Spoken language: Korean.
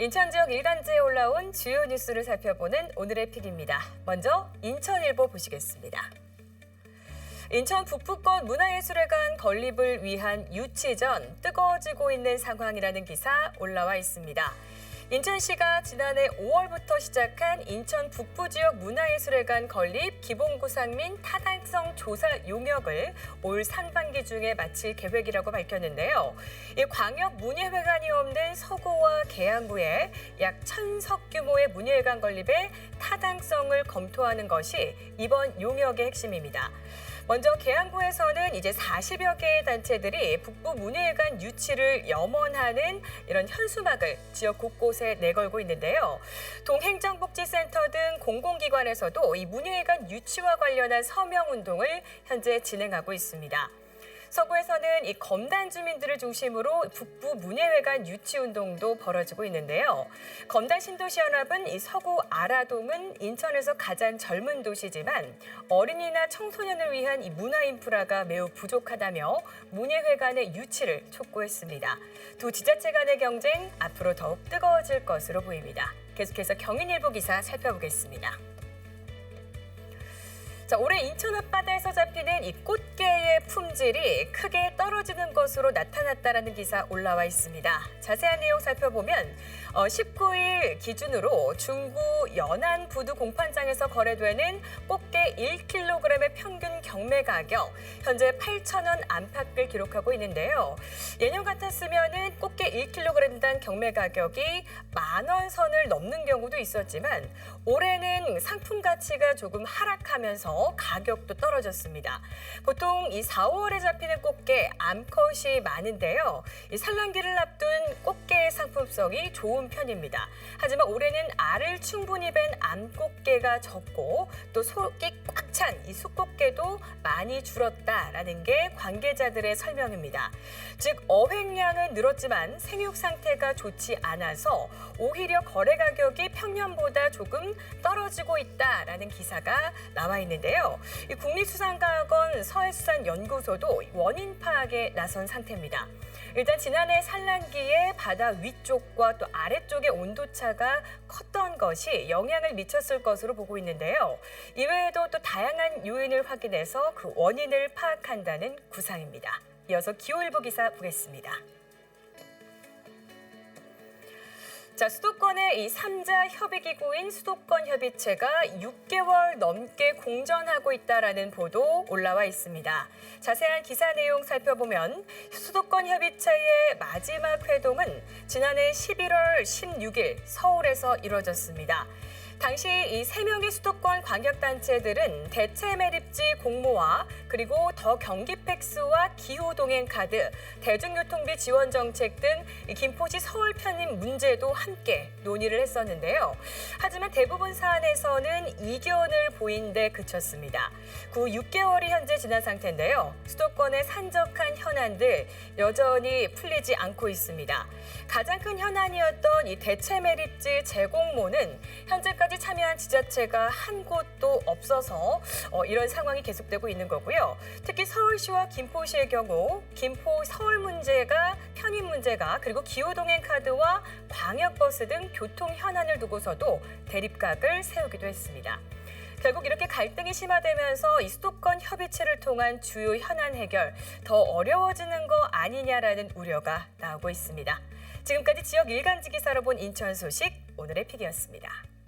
인천 지역 일간지에 올라온 주요 뉴스를 살펴보는 오늘의 픽입니다. 먼저 인천일보 보시겠습니다. 인천 북부권 문화예술회관 건립을 위한 유치전 뜨거워지고 있는 상황이라는 기사 올라와 있습니다. 인천시가 지난해 5월부터 시작한 인천 북부 지역 문화예술회관 건립 기본구상 민 타당성 조사 용역을 올 상반기 중에 마칠 계획이라고 밝혔는데요. 이 광역 문예회관이 없는 서구와 계양구에 약 천석 규모의 문예회관 건립의 타당성을 검토하는 것이 이번 용역의 핵심입니다. 먼저 계양구에서는 이제 40여 개의 단체들이 북부 문예회관 유치를 염원하는 이런 현수막을 지역 곳곳에 내걸고 있는데요. 동행정복지센터 등 공공기관에서도 이 문예회관 유치와 관련한 서명 운동을 현재 진행하고 있습니다. 서구에서는 이 검단 주민들을 중심으로 북부 문예회관 유치 운동도 벌어지고 있는데요. 검단 신도시 연합은 이 서구 아라동은 인천에서 가장 젊은 도시지만 어린이나 청소년을 위한 이 문화 인프라가 매우 부족하다며 문예회관의 유치를 촉구했습니다. 두 지자체 간의 경쟁 앞으로 더욱 뜨거워질 것으로 보입니다. 계속해서 경인일보 기사 살펴보겠습니다. 자, 올해 인천 앞바다에서 잡히는 이 꽃게의 품질이 크게 떨어지는 것으로 나타났다라는 기사 올라와 있습니다. 자세한 내용 살펴보면 어, 19일 기준으로 중구 연안 부두 공판장에서 거래되는 꽃게 1kg의 평균 경매 가격 현재 8,000원 안팎을 기록하고 있는데요. 예년 같았으면은 꽃게 1kg당 경매 가격이 만 원 선을 넘는 경우도 있었지만 올해는 상품 가치가 조금 하락하면서 가격도 떨어졌습니다. 보통 이 4, 5월에 잡히는 꽃게 암컷이 많은데요. 이 산란기를 앞둔 꽃게의 상품성이 좋은 편입니다. 하지만 올해는 알을 충분히 뺀 암꽃게가 적고 또 속이 꽉 찬 이 숫꽃게도 많이 줄었다라는 게 관계자들의 설명입니다. 즉 어획량은 늘었지만 생육 상태가 좋지 않아서 오히려 거래 가격이 평년보다 조금 떨어지고 있다라는 기사가 나와 있는데요. 이 국립수산과학원 서해수산연구소도 원인 파악에 나선 상태입니다. 일단 지난해 산란기에 바다 위쪽과 또 아래쪽의 온도차가 컸던 것이 영향을 미쳤을 것으로 보고 있는데요. 이외에도 또 다양한 요인을 확인해서 그 원인을 파악한다는 구상입니다. 이어서 기후일보 기사 보겠습니다. 자, 수도권의 이 3자 협의기구인 수도권 협의체가 6개월 넘게 공전하고 있다라는 보도 올라와 있습니다. 자세한 기사 내용 살펴보면 수도권 협의체의 마지막 회동은 지난해 11월 16일 서울에서 이뤄졌습니다. 당시 이 세 명의 수도권 광역단체들은 대체 매립지 공모와 그리고 더 경기 팩스와 기후 동행 카드, 대중교통비 지원 정책 등 김포시 서울 편입 문제도 함께 논의를 했었는데요. 하지만 대부분 사안에서는 이견을 보인 데 그쳤습니다. 구 6개월이 현재 지난 상태인데요. 수도권의 산적한 현안들 여전히 풀리지 않고 있습니다. 가장 큰 현안이었던 이 대체 매립지 재공모는 현재 까지 참여한 지자체가 한 곳도 없어서 어, 이런 상황이 계속되고 있는 거고요. 특히 서울시와 김포시의 경우 김포 서울 문제가 편입 문제가 그리고 기후동행 카드와 광역버스 등 교통 현안을 두고서도 대립각을 세우기도 했습니다. 결국 이렇게 갈등이 심화되면서 이 수도권 협의체를 통한 주요 현안 해결 더 어려워지는 거 아니냐라는 우려가 나오고 있습니다. 지금까지 지역 일간지 기사로 본 인천 소식 오늘의 픽이었습니다.